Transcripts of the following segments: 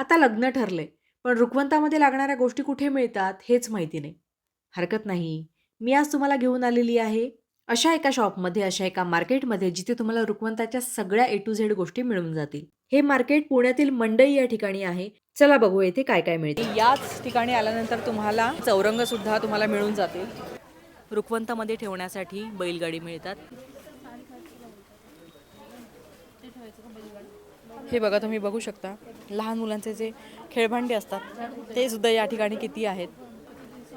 आता लग्न ठरले पण रुखवंतामध्ये लागणाऱ्या गोष्टी कुठे मिळतात हेच माहिती नाही. हरकत नाही. मी आज तुम्हाला घेऊन आलेली आहे. अशा एका शॉपमध्ये अशा एका मार्केटमध्ये जिथे तुम्हाला रुखवंताच्या सगळ्या ए टू झेड गोष्टी मिळून जातील. हे मार्केट पुण्यातील मंडई या ठिकाणी आहे. चला बघू येथे काय काय मिळते. याच ठिकाणी आल्यानंतर तुम्हाला चौरंग सुद्धा तुम्हाला मिळून जातील. रुखवंतामध्ये ठेवण्यासाठी बैलगाडी मिळतात. हे बघा तुम्ही बघू शकता लहान मुलांचे जे खेळभांडे असतात ते सुद्धा या ठिकाणी किती आहेत?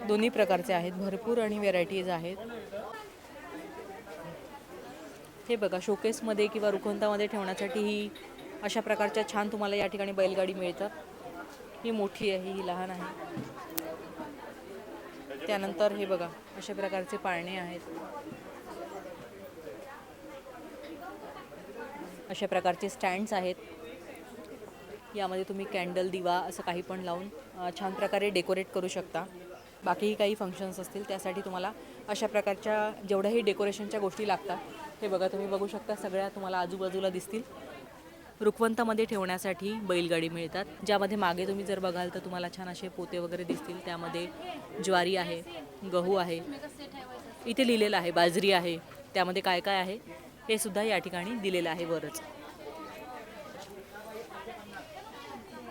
दोन्ही प्रकारचे आहेत. भरपूर आणि व्हेरायटीज आहेत. हे बघा शोकेसमध्ये किंवा रुखवंतामध्ये ठेवण्यासाठी ही अशा प्रकारच्या छान तुम्हाला या ठिकाणी बैलगाडी मिळतात. ही मोठी आहे ही लहान आहे. त्यानंतर हे बघा अशा प्रकारचे पाळणे आहेत. अशा प्रकारचे स्टँड्स आहेत. यामध्ये तुम्ही कॅन्डल दिवा असं काही पण लावून छान प्रकारे डेकोरेट करू शकता. बाकीही काही फंक्शन्स असतील त्यासाठी तुम्हाला अशा प्रकारच्या जेवढ्याही डेकोरेशनच्या गोष्टी लागतात हे बघा तुम्ही बघू शकता सगळ्या तुम्हाला आजूबाजूला दिसतील. रुखवंतामध्ये ठेवण्यासाठी बैलगाडी मिळतात. ज्यामध्ये मागे तुम्ही जर बघाल तर तुम्हाला छान असे पोते वगैरे दिसतील. त्यामध्ये ज्वारी आहे गहू आहे इथे लिहिलेलं आहे बाजरी आहे. त्यामध्ये काय काय आहे हे सुद्धा या ठिकाणी दिलेलं आहे वरच.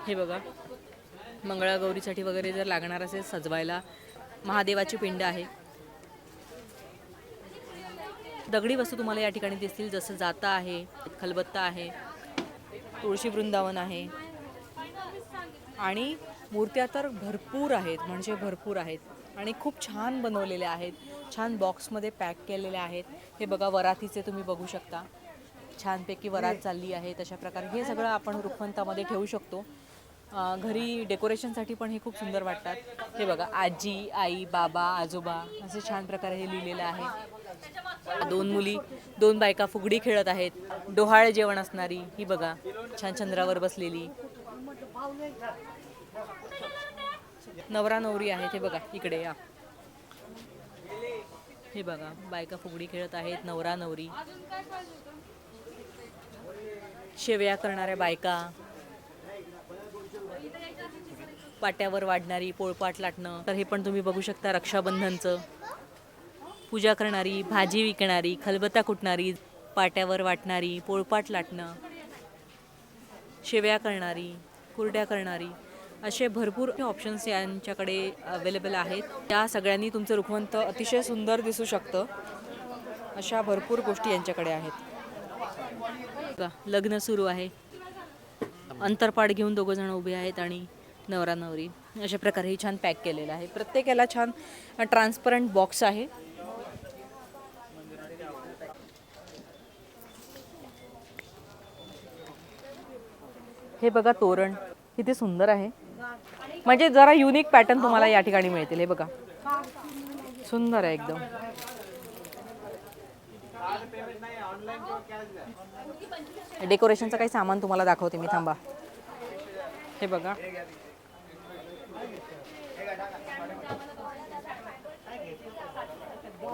हे बघा. मंगळागौरीसाठी वगैरे जर लागणार असेल सजवायला महादेवाची पिंड आहे. दगडी वस्तू तुम्हाला या ठिकाणी दिसतील जसं जाता आहे खलबत्ता आहे तुळशी वृंदावन आहे. आणि मूर्त्या तर भरपूर आहेत म्हणजे भरपूर आहेत. आणि खूप छान बनवलेल्या आहेत. छान बॉक्समध्ये पॅक केलेल्या आहेत. हे बघा वरातीचे तुम्ही बघू शकता. छानपैकी वरात चालली आहे तशा प्रकारे. हे सगळं आपण रुखवंतामध्ये ठेवू शकतो. घरी डेकोरेशनसाठी पण हे खूप सुंदर वाटतात. हे बघा आजी आई बाबा आजोबा असे छान प्रकारे हे लिहिलेलं आहे. दोन मुली दोन बायका फुगडी खेळत आहेत. डोहाळ जेवण असणारी ही बघा छान चंद्रावर बसलेली. नवरा नवरी आहे हे बघा इकडे या. हे बघा बायका फुगडी खेळत आहेत नवरा नवरी. शेवया करणाऱ्या बायका. पाट्यावर वाढणारी पोळपाट लाटणं. तर हे पण तुम्ही बघू शकता रक्षाबंधनचं. पूजा करणारी भाजी विकणारी खलबत्ता कुटणारी पाट्यावर वाटणारी पोळपाट लाटणं. शेवया करणारी कुरड्या करणारी. असे भरपूर ऑप्शन्स यांच्याकडे अवेलेबल आहेत. त्या सगळ्यांनी तुमचं रुखवंत अतिशय सुंदर दिसू शकतं. अशा भरपूर गोष्टी यांच्याकडे आहेत. लग्न सुरू आहे. अंतरपाठ घेऊन दोघं जण उभे आहेत आणि नवरा नवरी अशा प्रकारे ही छान पॅक केलेलं आहे. प्रत्येकाला छान ट्रान्सपरंट बॉक्स आहे. हे बघा तोरण. किती सुंदर आहे. म्हणजे जरा युनिक पॅटर्न तुम्हाला या ठिकाणी मिळतील. हे बघा. सुंदर आहे एकदम. डेकोरेशनचं काही सामान तुम्हाला दाखवते मी. थांबा. हे बघा.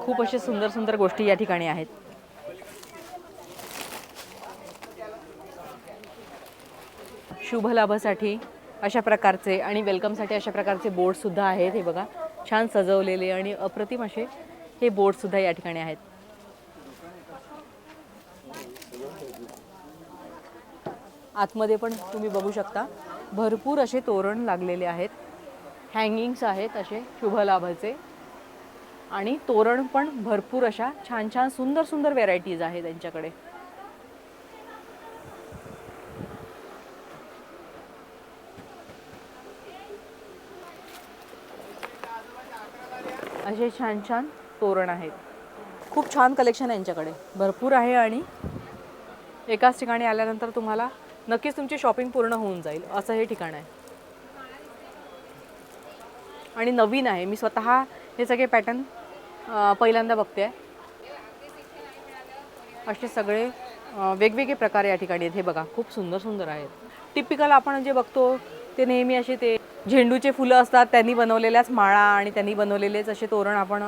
खूप असे सुंदर सुंदर गोष्टी या ठिकाणी आहेत. शुभ लाभासाठी अशा प्रकारचे आणि वेलकमसाठी अशा प्रकारचे बोर्डसुद्धा आहेत. हे बघा छान सजवलेले आणि अप्रतिम असे हे बोर्डसुद्धा या ठिकाणी आहेत. आतमध्ये पण तुम्ही बघू शकता भरपूर असे तोरण लागलेले आहेत. हँगिंग्स आहेत असे शुभ लाभाचे. आणि तोरण पण भरपूर अशा छान छान सुंदर सुंदर व्हेरायटीज आहे त्यांच्याकडे. असे छान छान तोरण आहेत. खूप छान कलेक्शन आहे यांच्याकडे. भरपूर आहे आणि एकाच ठिकाणी आल्यानंतर तुम्हाला नक्कीच तुमची शॉपिंग पूर्ण होऊन जाईल. असं हे ठिकाण आहे. आणि नवीन आहे. मी स्वतः हे सगळे पॅटर्न पहिल्यांदा बघते. आहे असे सगळे वेगवेगळे प्रकार या ठिकाणी आहेत. हे बघा खूप सुंदर सुंदर आहेत. टिपिकल आपण जे बघतो ते नेहमी असे ते झेंडूचे फुलं असतात त्यांनी बनवलेल्याच माळा आणि त्यांनी बनवलेलेच असे तोरण आपण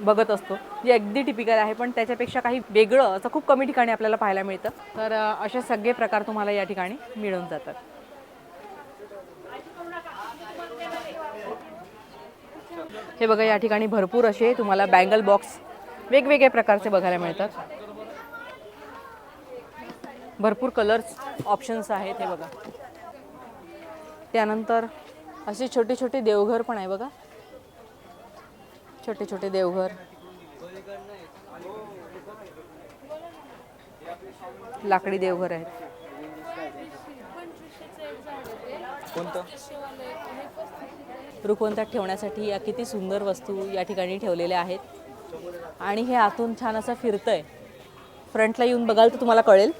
बघत असतो जे अगदी टिपिकल आहे. पण त्याच्यापेक्षा काही वेगळं असं खूप कमी ठिकाणी आपल्याला पाहायला मिळतं. तर असे सगळे प्रकार तुम्हाला या ठिकाणी मिळून जातात. हे बघा या ठिकाणी भरपूर असे तुम्हाला बँगल बॉक्स वेगवेगळ्या प्रकारचे बघायला मिळतात. भरपूर कलर्स ऑप्शन्स आहेत हे बघा. त्यानंतर असे छोटे छोटे देवघर पण आहे बघा. छोटे छोटे देवघर. लाकडी देवघर आहेत. रुखवंतात ठेवण्यासाठी या किती सुंदर वस्तू या ठिकाणी ठेवलेल्या आहेत. आणि हे आतून छान असं फिरतंय. फ्रंटला येऊन बघाल तर तुम्हाला कळेल.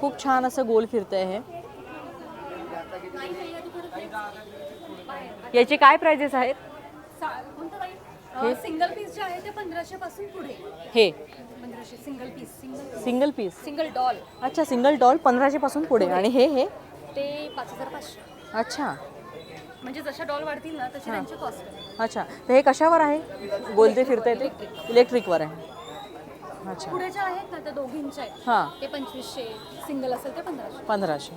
खूप छान असं गोल फिरतंय हे. याचे काय प्राइजेस आहेत? सिंगल पीस जे आहे ते पंधराशे पासून पुढे. हे? पंधराशे single piece single single piece single doll अच्छा सिंगल डॉल पंधराशे पासून पुढे. आणि हे हे? ते पाच हजार पाचशे. अच्छा. म्हणजे जशा डॉल वाढतील ना तशी त्यांची कॉस्ट अच्छा. तर हे कशावर आहे? गोल जे फिरतंय ते. इलेक्ट्रिकवर आहे. अच्छा. पुढे जे आहेत ना त्या दोघींचे आहेत. हां. ते पंचवीसशे सिंगल असेल ते पंधराशे. पंधराशे.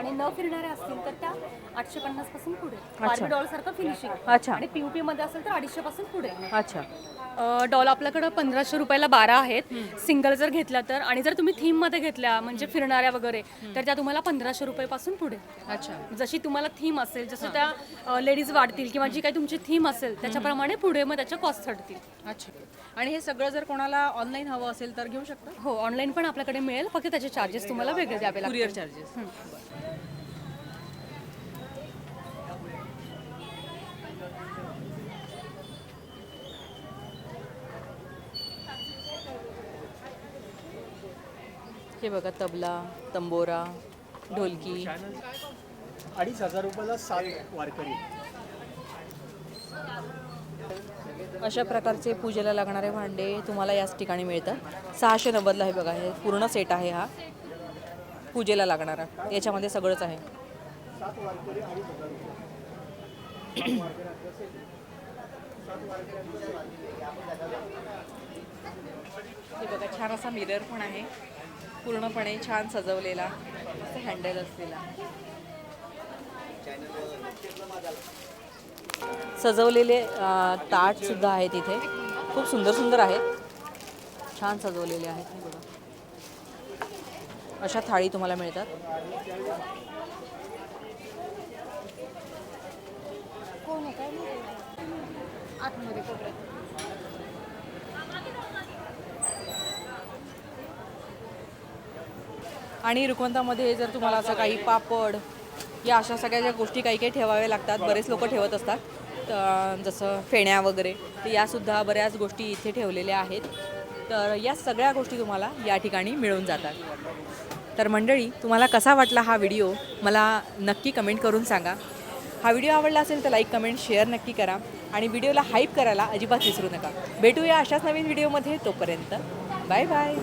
आणि न फिरणाऱ्या असतील तर त्या आठशे पन्नासपासून पुढे बार्बी डॉल सारखं फिनिशिंग अच्छा. आणि पीयूपी मध्ये असेल तर अडीचशे पासून पुढे. अच्छा. डॉल आपल्याकडं पंधराशे रुपयाला बारा आहेत. सिंगल जर घेतला तर. आणि जर तुम्ही थीममध्ये घेतल्या म्हणजे फिरणाऱ्या वगैरे तर त्या तुम्हाला पंधराशे रुपयापासून पुढे. अच्छा. जशी तुम्हाला थीम असेल जसं त्या लेडीज वाढतील किंवा जी काही तुमची थीम असेल त्याच्याप्रमाणे पुढे मग त्याच्या कॉस्ट चढतील अच्छा. आणि हे सगळं जर कोणाला ऑनलाईन हवं असेल तर घेऊ शकता? हो ऑनलाईन पण आपल्याकडे मिळेल. फक्त त्याचे चार्जेस तुम्हाला वेगळे द्यावे लागतील. कुरिअर चार्जेस हे बघा तबला तंबोरा ढोलकी. अडीच हजार रुपयाला सात वारकरी. अशा प्रकारचे पूजेला लागणारे भांडे तुम्हाला याच ठिकाणी मिळतात. सहाशे नव्वदला हे बघा हे पूर्ण सेट आहे हा. पूजेला लागणारा. याच्यामध्ये सगळंच आहे. हे बघा छान असा मिरर पण आहे. पूर्णपणे छान सजवलेला असं हँडल असलेला. सजवलेले ताट सुद्धा आहेत इथे. खूप सुंदर सुंदर आहेत. छान सजवलेले आहेत बघा. अशा थाळी तुम्हाला मिळतात. आतमध्ये आणि रुखवंतामध्ये जर तुम्हाला असं काही पापड या अशा सगळ्या ज्या गोष्टी काही काही ठेवाव्या लागतात बरेच लोक ठेवत असतात. तर जसं फेण्या वगैरे तर यासुद्धा बऱ्याच गोष्टी इथे ठेवलेल्या आहेत. तर या सगळ्या गोष्टी तुम्हाला या ठिकाणी मिळून जातात. तर मंडळी तुम्हाला कसा वाटला हा व्हिडिओ? मला नक्की कमेंट करून सांगा. हा व्हिडिओ आवडला असेल तर लाईक कमेंट शेअर नक्की करा. आणि व्हिडिओला हाईप करायला अजिबात विसरू नका. भेटूया अशाच नवीन व्हिडिओमध्ये तोपर्यंत. Bye bye.